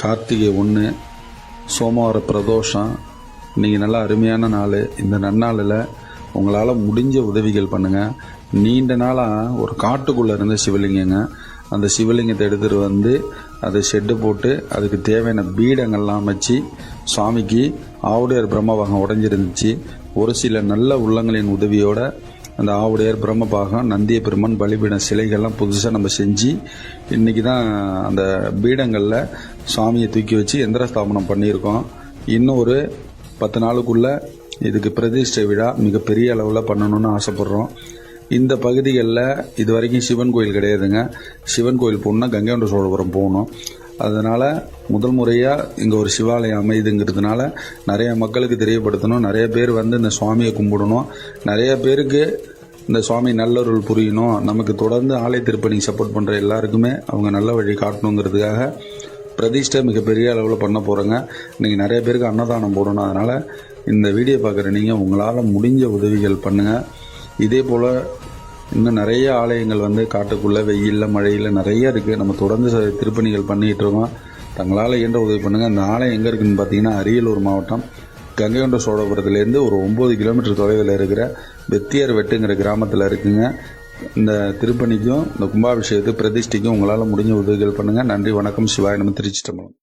கார்த்திகை ஒன்று சோமவார பிரதோஷம். இன்றைக்கி நல்லா அருமையான நாள். இந்த நன்னாளில் உங்களால் முடிஞ்ச உதவிகள் பண்ணுங்கள் நீண்ட நாளாக ஒரு காட்டுக்குள்ளே இருந்த சிவலிங்கங்க. அந்த சிவலிங்கத்தை எடுத்துகிட்டு வந்து அதை ஷெட்டு போட்டு அதுக்கு தேவையான பீடங்கள்லாம் அமைச்சு சுவாமிக்கு ஆவுடையார் பிரம்மபாகம் உடஞ்சிருந்துச்சு. ஒரு சில நல்ல உள்ளங்களின் உதவியோட அந்த ஆவுடையார் பிரம்மபாகம் நந்திய பெருமான் பலிபீடம் சிலைகள்லாம் புதுசாக நம்ம செஞ்சு இன்றைக்கி தான் அந்த பீடங்களில் சுவாமியை தூக்கி வச்சு எந்திரஸ்தாபனம் பண்ணியிருக்கோம். இன்னும் ஒரு பத்து நாளுக்குள்ள இதுக்கு பிரதிஷ்டை விழா மிகப்பெரிய அளவில் பண்ணணும்னு ஆசைப்படுறோம். இந்த பகுதிகளில் இது வரைக்கும் சிவன் கோயில் கிடையாதுங்க. சிவன் கோயில் போகணுன்னா கங்கைகொண்ட சோழபுரம் போகணும். அதனால் முதல் முறையாக இங்கே ஒரு சிவாலயம் அமைதுங்கிறதுனால நிறைய மக்களுக்கு தெரியப்படுத்தணும். நிறைய பேர் வந்து இந்த சுவாமியை கும்பிடணும். நிறைய பேருக்கு இந்த சுவாமி நல்லருள் புரியணும். நமக்கு தொடர்ந்து ஆலய திருப்பணிக்கு சப்போர்ட் பண்ணுற எல்லாருக்குமே அவங்க நல்ல வழி காட்டணுங்கிறதுக்காக பிரதிஷ்டை மிகப்பெரிய அளவில் பண்ண போகிறோங்க இன்றைக்கி நிறைய பேருக்கு அன்னதானம் போடணும். அதனால் இந்த வீடியோ பார்க்குற நீங்கள் உங்களால் முடிஞ்ச உதவிகள் பண்ணுங்கள் இதே போல் இன்னும் நிறைய ஆலயங்கள் வந்து காட்டுக்குள்ளே வெயிலில் மழையில் நிறைய இருக்குது நம்ம தொடர்ந்து ச- திருப்பணிகள் பண்ணிகிட்டு இருக்கோம். தங்களால் இயன்ற உதவி பண்ணுங்கள் அந்த ஆலயம் எங்கே இருக்குதுன்னு பார்த்தீங்கன்னா அரியலூர் மாவட்டம். கங்கைகொண்ட சோழபுரத்துலேருந்து ஒரு ஒம்பது கிலோமீட்டர் தொலைவில் இருக்கிற வெத்தியார் வெட்டுங்கிற கிராமத்தில் இருக்குங்க. இந்த திருப்பணிக்கும் இந்த கும்பாபிஷேகத்து பிரதிஷ்டைக்கும் உங்களால் முடிஞ்ச உதவிகள் பண்ணுங்கள் நன்றி வணக்கம். சிவாய நம்ம திருச்சிட்டம்பலம்